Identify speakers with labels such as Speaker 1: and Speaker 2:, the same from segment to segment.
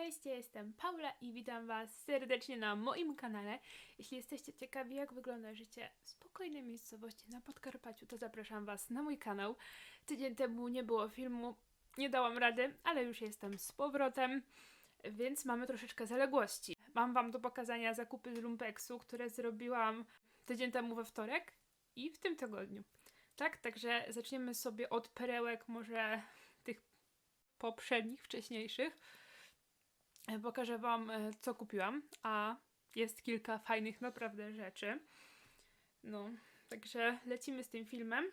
Speaker 1: Cześć, ja jestem Paula i witam Was serdecznie na moim kanale. Jeśli jesteście ciekawi, jak wygląda życie w spokojnej miejscowości na Podkarpaciu, to zapraszam Was na mój kanał. Tydzień temu nie było filmu, nie dałam rady, ale już jestem z powrotem, więc mamy troszeczkę zaległości. Mam Wam do pokazania zakupy z Lumpeksu, które zrobiłam tydzień temu we wtorek i w tym tygodniu. Tak, także zaczniemy sobie od perełek, może tych poprzednich, wcześniejszych. E, Pokażę Wam, e, co kupiłam, a jest kilka fajnych naprawdę rzeczy. No, także lecimy z tym filmem.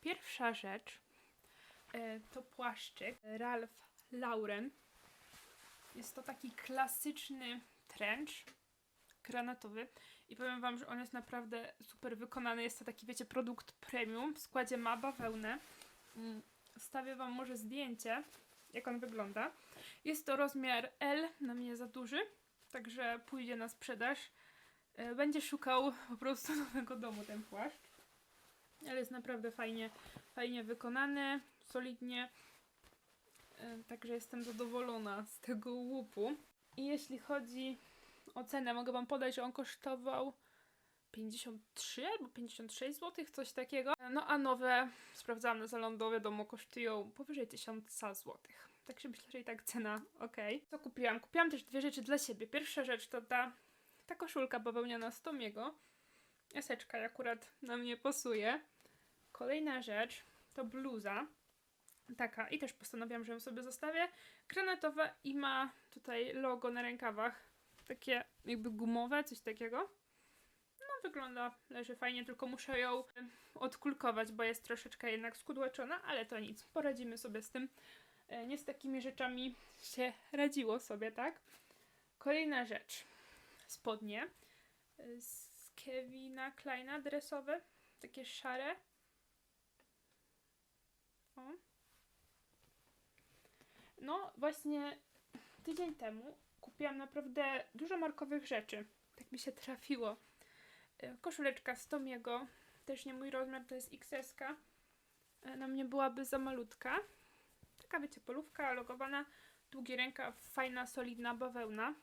Speaker 1: Pierwsza rzecz e, to płaszczyk Ralph Lauren. Jest to taki klasyczny trench granatowy i powiem Wam, że on jest naprawdę super wykonany. Jest to taki, wiecie, produkt premium. W składzie ma bawełnę. Mm, Wstawię Wam może zdjęcie, jak on wygląda. Jest to rozmiar L, na mnie za duży, także pójdzie na sprzedaż. E, Będzie szukał po prostu nowego domu ten płaszcz. Ale jest naprawdę fajnie, fajnie wykonany, solidnie. E, Także jestem zadowolona z tego łupu. I jeśli chodzi o cenę, mogę Wam podać, że on kosztował 53 albo 56 zł, coś takiego. No a nowe, sprawdzałam na Zalando, wiadomo, kosztują powyżej 1000 zł. Także myślę, że i tak cena ok. Co kupiłam? Kupiłam też dwie rzeczy dla siebie. Pierwsza rzecz to ta, ta koszulka bawełniana z Tomiego. Eseczka akurat na mnie pasuje. Kolejna rzecz to bluza. Taka. I też postanowiłam, że ją sobie zostawię. Granatowa i ma tutaj logo na rękawach. Takie jakby gumowe, coś takiego. Wygląda, leży fajnie, tylko muszę ją odkulkować, bo jest troszeczkę jednak skudłaczona, ale to nic. Poradzimy sobie z tym. E, Nie z takimi rzeczami się radziło sobie, tak? Kolejna rzecz. Spodnie y, z Kevina Kleina dresowe, takie szare. O. No właśnie tydzień temu kupiłam naprawdę dużo markowych rzeczy. Tak mi się trafiło. E, Koszuleczka z Tomiego, też nie mój rozmiar, to jest XS. Na mnie byłaby za malutka. Taka wiecie, polówka logowana, długi rękaw, fajna, solidna bawełna.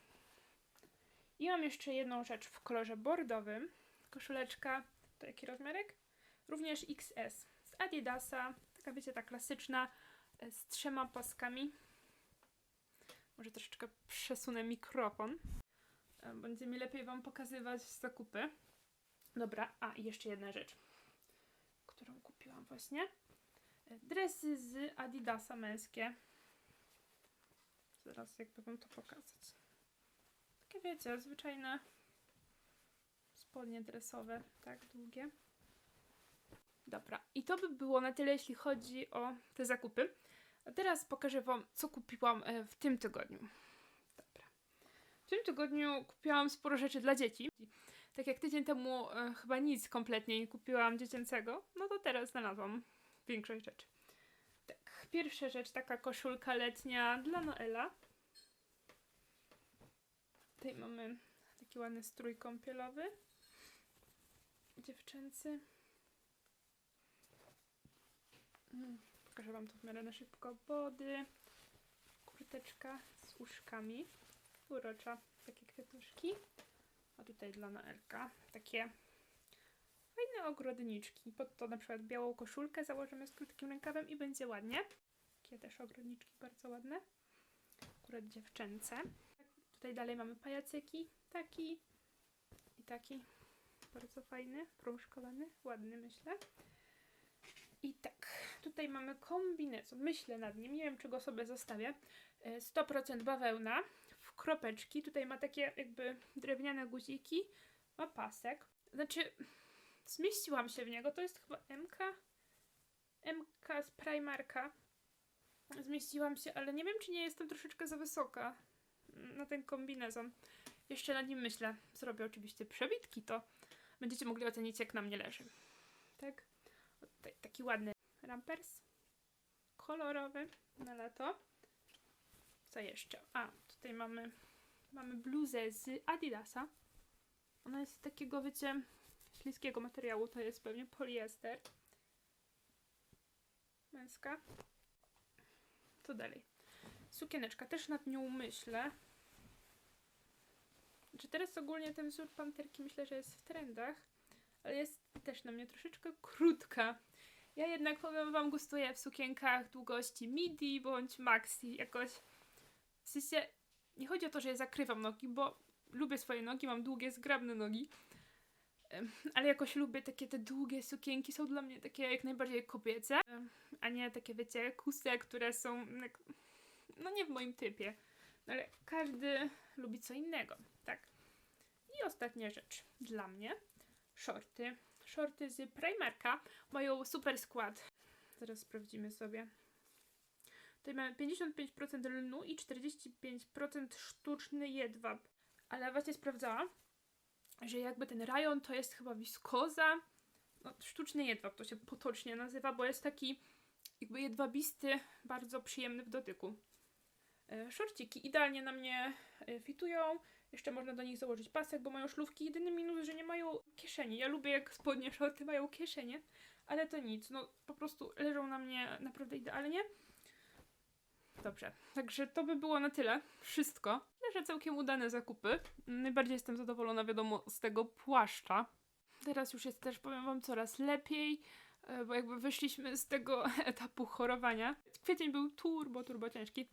Speaker 1: I mam jeszcze jedną rzecz w kolorze bordowym. Koszuleczka, to jaki rozmiarek? Również XS z Adidasa. Taka wiecie, ta klasyczna, e, z trzema paskami. Może troszeczkę przesunę mikrofon. E, Będzie mi lepiej Wam pokazywać zakupy. Dobra, a jeszcze jedna rzecz, którą kupiłam właśnie. E, Dresy z Adidasa męskie. Zaraz jakby Wam to pokazać. Takie wiecie, zwyczajne spodnie dresowe, tak długie. Dobra, i to by było na tyle, jeśli chodzi o te zakupy. A teraz pokażę Wam, co kupiłam e, w tym tygodniu. Dobra. W tym tygodniu kupiłam sporo rzeczy dla dzieci. Tak jak tydzień temu e, chyba nic kompletnie nie kupiłam dziecięcego, no to teraz znalazłam większość rzeczy. Tak, pierwsza rzecz, taka koszulka letnia dla Noela. Tutaj mamy taki ładny strój kąpielowy. Dziewczęcy. Mm, Pokażę Wam to w miarę na szybko. Body. Kurteczka z uszkami. Urocza. Takie kwiatuszki. Tutaj dla Noelka takie fajne ogrodniczki. Pod to na przykład białą koszulkę założymy z krótkim rękawem i będzie ładnie. Takie też ogrodniczki bardzo ładne. Akurat dziewczęce. Tutaj dalej mamy pajacyki. Taki i taki. Bardzo fajny, prążkowany, ładny myślę. I tak, tutaj mamy kombinezon. Myślę nad nim, nie wiem czy go sobie zostawię. E, 100% bawełna kropeczki. Tutaj ma takie jakby drewniane guziki. Ma pasek. Znaczy, zmieściłam się w niego. To jest chyba MK. MK z Primarka. Zmieściłam się, ale nie wiem czy nie jestem troszeczkę za wysoka na ten kombinezon. Jeszcze nad nim myślę. Zrobię oczywiście przebitki, to będziecie mogli ocenić jak na mnie leży. Tak? Taki ładny rampers. Kolorowy na lato. Co jeszcze? A, tutaj mamy, mamy bluzę z Adidasa. Ona jest z takiego, wiecie, śliskiego materiału. To jest pewnie poliester. Męska. Co dalej? Sukieneczka, też nad nią myślę. Czy teraz ogólnie ten wzór panterki myślę, że jest w trendach, ale jest też na mnie troszeczkę krótka. Ja jednak powiem wam, gustuję w sukienkach długości midi bądź maxi jakoś. W sensie, nie chodzi o to, że ja zakrywam nogi, bo lubię swoje nogi, mam długie, zgrabne nogi. Ale jakoś lubię takie te długie sukienki, są dla mnie takie jak najbardziej kobiece, a nie takie, wiecie, kuse, które są no nie w moim typie. No Ale każdy lubi co innego, tak. I ostatnia rzecz dla mnie. Shorty. Shorty z Primarka mają super skład. Zaraz sprawdzimy sobie. Tutaj mamy 55% lnu i 45% sztuczny jedwab. Ale właśnie sprawdzałam, że jakby ten rajon to jest chyba wiskoza. No, sztuczny jedwab to się potocznie nazywa, bo jest taki jakby jedwabisty, bardzo przyjemny w dotyku. E, Szorciki idealnie na mnie e, fitują. Jeszcze można do nich założyć pasek, bo mają szlówki. Jedyny minus, że nie mają kieszeni. Ja lubię jak spodnie szorty mają kieszenie, ale to nic. No po prostu leżą na mnie naprawdę idealnie. Dobrze, także to by było na tyle. Wszystko. Leżę całkiem udane zakupy. Najbardziej jestem zadowolona, wiadomo, z tego płaszcza. Teraz już jest też, powiem Wam, coraz lepiej, e, bo jakby wyszliśmy z tego etapu chorowania. Kwiecień był turbo, turbo ciężki.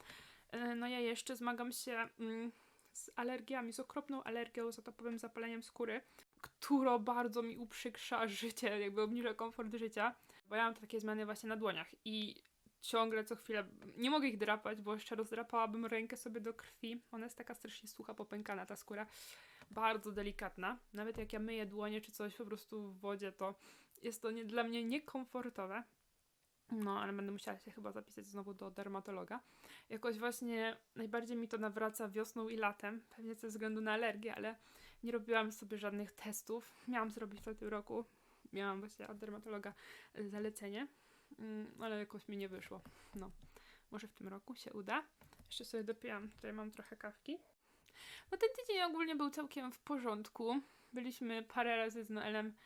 Speaker 1: E, No ja jeszcze zmagam się mm, z alergiami, z okropną alergią, za to powiem zapaleniem skóry, która bardzo mi uprzykrza życie, jakby obniża komfort życia, bo ja mam takie zmiany właśnie na dłoniach i ciągle co chwilę nie mogę ich drapać, bo jeszcze rozdrapałabym rękę sobie do krwi. Ona jest taka strasznie sucha, popękana ta skóra. Bardzo delikatna. Nawet jak ja myję dłonie czy coś po prostu w wodzie, to jest to nie, dla mnie niekomfortowe. No, ale będę musiała się chyba zapisać znowu do dermatologa. Jakoś właśnie najbardziej mi to nawraca wiosną i latem, pewnie ze względu na alergię, ale nie robiłam sobie żadnych testów. Miałam zrobić w tym roku. Miałam właśnie od dermatologa zalecenie, ale jakoś mi nie wyszło. No, może w tym roku się uda. Jeszcze sobie dopijam, tutaj mam trochę kawki. No ten tydzień ogólnie był całkiem w porządku. Byliśmy parę razy z Noelem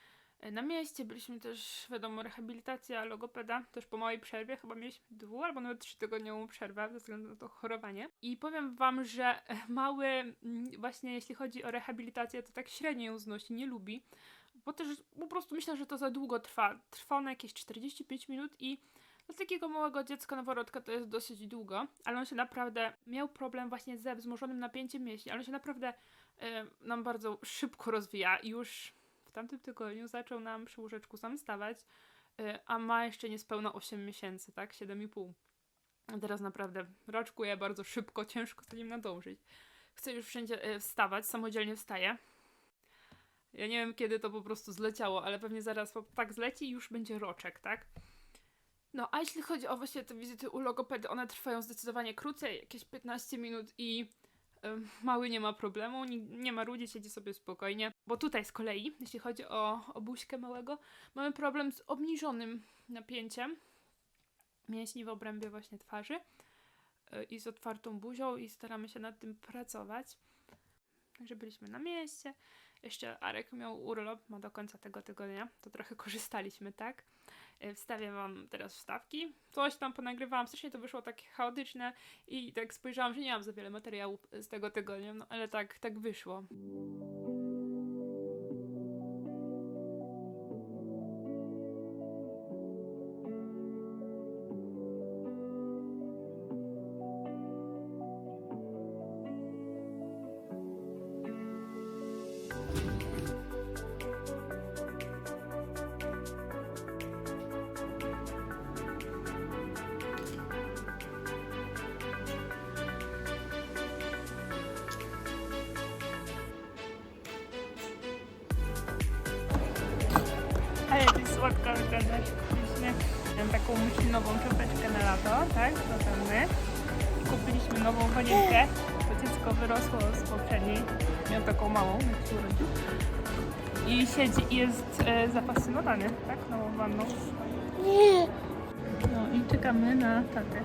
Speaker 1: e, na mieście, byliśmy też, wiadomo, rehabilitacja logopeda, też po małej przerwie, chyba mieliśmy dwu albo nawet trzytygodniową przerwę ze względu na to chorowanie. I powiem wam, że e, mały, mm, właśnie jeśli chodzi o rehabilitację, to tak średnio ją znosi, nie lubi, bo też po prostu myślę, że to za długo trwa. Trwa na jakieś 45 minut i dla takiego małego dziecka noworodka to jest dosyć długo, ale on się naprawdę miał problem właśnie ze wzmożonym napięciem mięśni, ale on się naprawdę e, nam bardzo szybko rozwija i już w tamtym tygodniu zaczął nam przy łóżeczku sam stawać, y, a ma jeszcze niespełna 8 miesięcy, tak? 7,5. A Teraz naprawdę raczkuje bardzo szybko, ciężko za nim nadążyć. Chce już wszędzie y, wstawać, samodzielnie wstaje. Ja nie wiem, kiedy to po prostu zleciało, ale pewnie zaraz tak zleci i już będzie roczek, tak? No, a jeśli chodzi o właśnie te wizyty u logopedy, one trwają zdecydowanie krócej, jakieś 15 minut i Mały nie ma problemu, nie, nie ma ludzi, siedzi sobie spokojnie. Bo tutaj z kolei, jeśli chodzi o, o buźkę małego, mamy problem z obniżonym napięciem mięśni w obrębie właśnie twarzy y, i z otwartą buzią i staramy się nad tym pracować. Także byliśmy na mieście. Jeszcze Arek miał urlop, ma do końca tego tygodnia, to trochę korzystaliśmy, tak? Y, Wstawię wam teraz wstawki. Coś tam ponagrywałam, strasznie to wyszło takie chaotyczne i tak spojrzałam, że nie mam za wiele materiałów z tego tygodnia, no ale tak, tak wyszło. Wyglądasz. Kupiliśmy taką muślinową czapeczkę na lato, tak? I kupiliśmy nową wanienkę, bo dziecko wyrosło z poprzedniej. Miał taką małą, jak się urodził. I siedzi i jest e, zafascynowany, tak? Nową wanną. No i czekamy na tatę.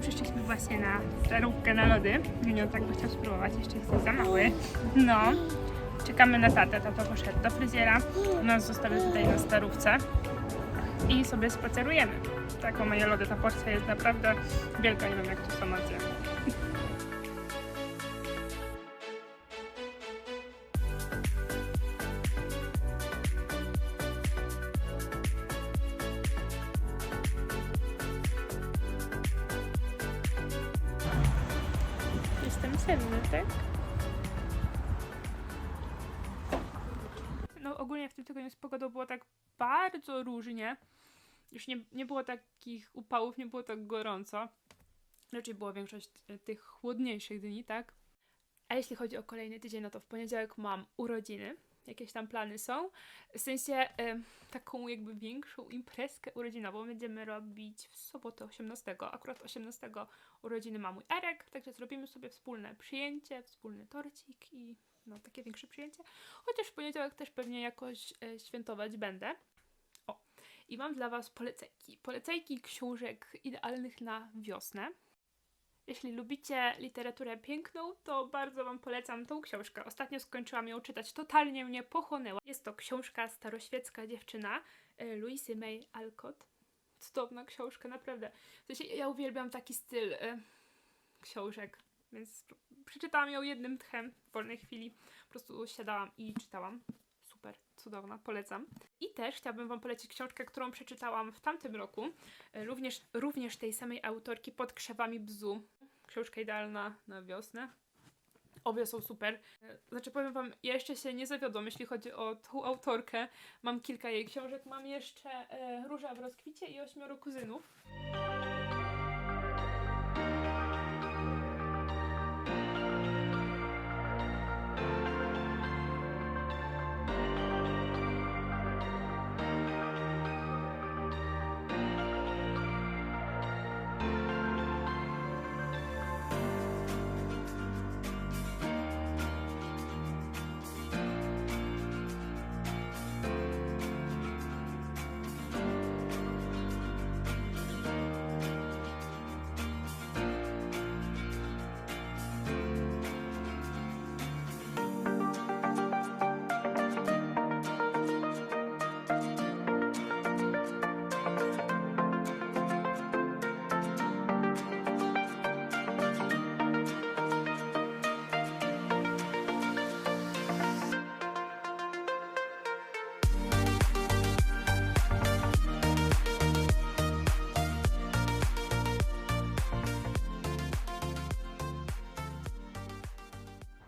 Speaker 1: Przyszliśmy właśnie na starówkę na lody. Junior tak by chciał spróbować, jeszcze jest za mały. No. Czekamy na tatę. Tata poszedł do fryzjera. Nas zostawił tutaj na starówce. i sobie spacerujemy. Taką moja lody, ta porcja jest naprawdę wielka, nie wiem jak to sama zjem. Różnie. Już nie, nie było takich upałów, nie było tak gorąco. Raczej była większość e, tych chłodniejszych dni, tak? A jeśli chodzi o kolejny tydzień, no to w poniedziałek mam urodziny. Jakieś tam plany są. W sensie e, taką jakby większą imprezkę urodzinową będziemy robić w sobotę 18. Akurat 18 urodziny ma mój Erek, także zrobimy sobie wspólne przyjęcie, wspólny torcik i no takie większe przyjęcie. Chociaż w poniedziałek też pewnie jakoś e, świętować będę. I mam dla Was polecajki. Polecajki książek idealnych na wiosnę. Jeśli lubicie literaturę piękną, to bardzo Wam polecam tą książkę. Ostatnio skończyłam ją czytać, totalnie mnie pochłonęła. Jest to książka Staroświecka dziewczyna e, Louisy May Alcott. Cudowna książka, naprawdę. W sensie, ja uwielbiam taki styl e, książek, więc przeczytałam ją jednym tchem w wolnej chwili. Po prostu siadałam i czytałam. Cudowna, polecam. I też chciałabym Wam polecić książkę, którą przeczytałam w tamtym roku, e, również, również tej samej autorki, Pod krzewami bzu. Książka idealna na wiosnę. Obie są super. E, Znaczy powiem Wam, ja jeszcze się nie zawiodłam, jeśli chodzi o tą autorkę. Mam kilka jej książek. Mam jeszcze e, Róża w rozkwicie i Ośmioro kuzynów.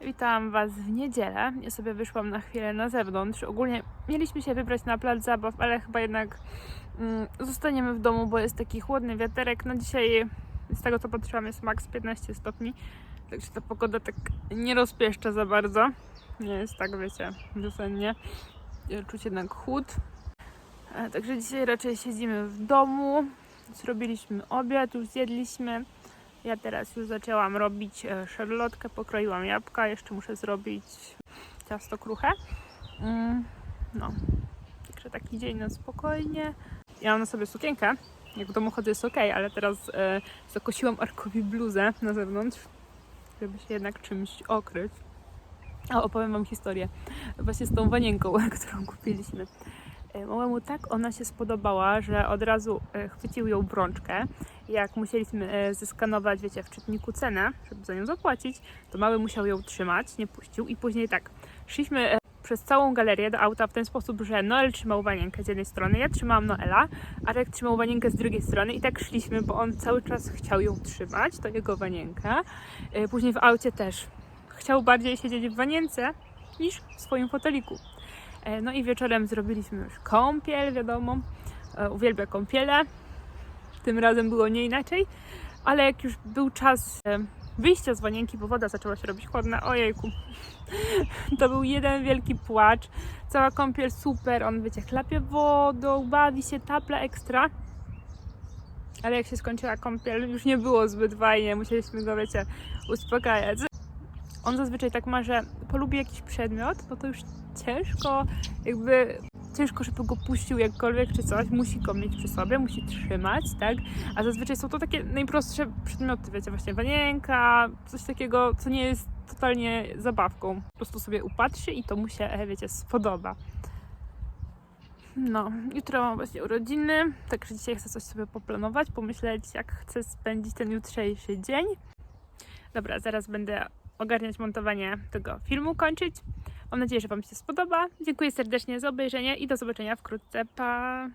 Speaker 1: Witam Was w niedzielę. Ja sobie wyszłam na chwilę na zewnątrz. Ogólnie mieliśmy się wybrać na plac zabaw, ale chyba jednak mm, zostaniemy w domu, bo jest taki chłodny wiaterek. No dzisiaj, z tego co patrzyłam, jest maks 15 stopni, także ta pogoda tak nie rozpieszcza za bardzo. Nie jest tak, wiecie, wiosennie. Czuć jednak chłód. E, Także dzisiaj raczej siedzimy w domu. Zrobiliśmy obiad, już zjedliśmy. Ja teraz już zaczęłam robić e, szarlotkę, pokroiłam jabłka, jeszcze muszę zrobić ciasto kruche. Mm, no, także taki dzień na spokojnie. Ja mam na sobie sukienkę, jak w domu chodzę jest ok, ale teraz e, zakosiłam Arkowi bluzę na zewnątrz, żeby się jednak czymś okryć. A opowiem Wam historię właśnie z tą wanienką, którą kupiliśmy. E, Małemu tak ona się spodobała, że od razu e, chwycił ją w rączkę. Jak musieliśmy e, zeskanować, wiecie, w czytniku cenę, żeby za nią zapłacić, to mały musiał ją trzymać, nie puścił. I później tak, szliśmy przez całą galerię do auta w ten sposób, że Noel trzymał wanienkę z jednej strony, ja trzymałam Noela, Arek trzymał wanienkę z drugiej strony i tak szliśmy, bo on cały czas chciał ją trzymać, to jego wanienka. Później w aucie też chciał bardziej siedzieć w wanience niż w swoim foteliku. E, No i wieczorem zrobiliśmy już kąpiel, wiadomo. E, Uwielbia kąpiele. Tym razem było nie inaczej, ale jak już był czas e, wyjścia z wanienki, bo woda zaczęła się robić chłodna, ojejku, to był jeden wielki płacz. Cała kąpiel super, on wiecie, chlapie wodą, bawi się, taple ekstra. Ale jak się skończyła kąpiel, już nie było zbyt fajnie, musieliśmy go, wiecie, uspokajać. On zazwyczaj tak ma, że polubi jakiś przedmiot, no to już ciężko, jakby ciężko, żeby go puścił jakkolwiek czy coś, musi go mieć przy sobie, musi trzymać, tak? A zazwyczaj są to takie najprostsze przedmioty, wiecie, właśnie wanienka, coś takiego, co nie jest totalnie zabawką. Po prostu sobie upatrzy i to mu się, e, wiecie, spodoba. No, jutro mam właśnie urodziny, także dzisiaj chcę coś sobie poplanować, pomyśleć, jak chcę spędzić ten jutrzejszy dzień. Dobra, zaraz będę ogarniać montowanie tego filmu, kończyć. Mam nadzieję, że Wam się spodoba. Dziękuję serdecznie za obejrzenie i do zobaczenia wkrótce. Pa!